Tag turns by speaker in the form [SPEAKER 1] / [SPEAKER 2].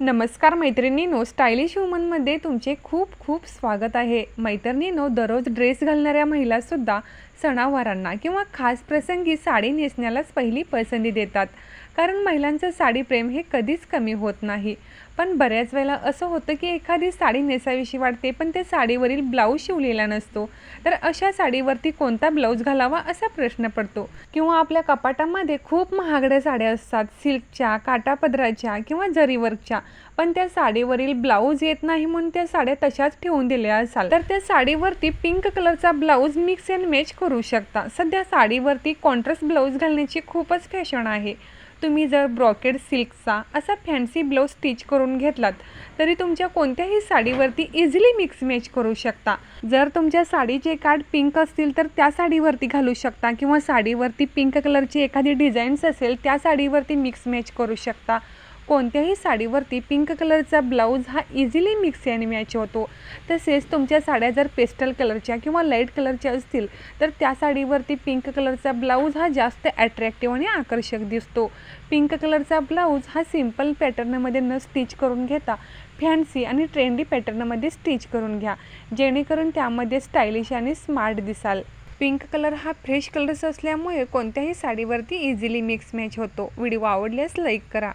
[SPEAKER 1] नमस्कार मैत्रिणींनो स्टायलिश वुमनमध्ये तुमचे खूप खूप स्वागत आहे. मैत्रिणींनो दररोज ड्रेस घालणाऱ्या महिलासुद्धा सणावारांना किंवा खास प्रसंगी साडी नेसण्यालाच पहिली पसंती देतात. कारण महिलांचं साडी प्रेम हे कधीच कमी होत नाही. पण बऱ्याच वेळेला असं होतं की एखादी साडी नेसावीशी वाटते पण त्या साडीवरील ब्लाऊज शिवलेला नसतो. तर अशा साडीवरती कोणता ब्लाऊज घालावा असा प्रश्न पडतो. किंवा आपल्या कपाटामध्ये खूप महागड्या साड्या असतात सिल्कच्या काटापदराच्या किंवा जरीवर्कच्या. पण त्या साडीवरील ब्लाऊज येत नाही म्हणून त्या साड्या तशाच ठेवून दिल्या असाल. तर त्या साडीवरती पिंक कलरचा ब्लाऊज मिक्स अँड मॅच करू शकता. सध्या साडीवरती कॉन्ट्रास्ट ब्लाऊज घालण्याची खूपच फॅशन आहे. तुम्ही जर ब्रॉकेड सिल्कचा असा फॅन्सी ब्लाऊज स्टिच करून घेतलात तरी तुमच्या कोणत्याही साडीवरती इझिली मिक्स मॅच करू शकता. जर तुमच्या साडीचे कार्ड पिंक असतील तर त्या साडीवरती घालू शकता किंवा साडीवरती पिंक कलरची एखादी डिझाईन्स असेल त्या साडीवरती मिक्स मॅच करू शकता. कोणत्याही साडीवरती पिंक कलरचा ब्लाऊज हा इझिली मिक्स आणि मॅच होतो. तसेच तुमच्या साड्या जर पेस्टल कलरच्या किंवा लाइट कलरच्या असतील तर त्या साडीवरती पिंक कलरचा ब्लाऊज हा जास्त ॲट्रॅक्टिव्ह आणि आकर्षक दिसतो. पिंक कलरचा ब्लाऊज हा सिंपल पॅटर्नमध्ये न स्टिच करून घेता फॅन्सी आणि ट्रेंडी पॅटर्नमध्ये स्टिच करून घ्या. जेणेकरून त्यामध्ये स्टायलिश आणि स्मार्ट दिसाल. पिंक कलर हा फ्रेश कलर्स असल्यामुळे कोणत्याही साडीवरती इझिली मिक्स मॅच होतो. व्हिडिओ आवडल्यास लाईक करा.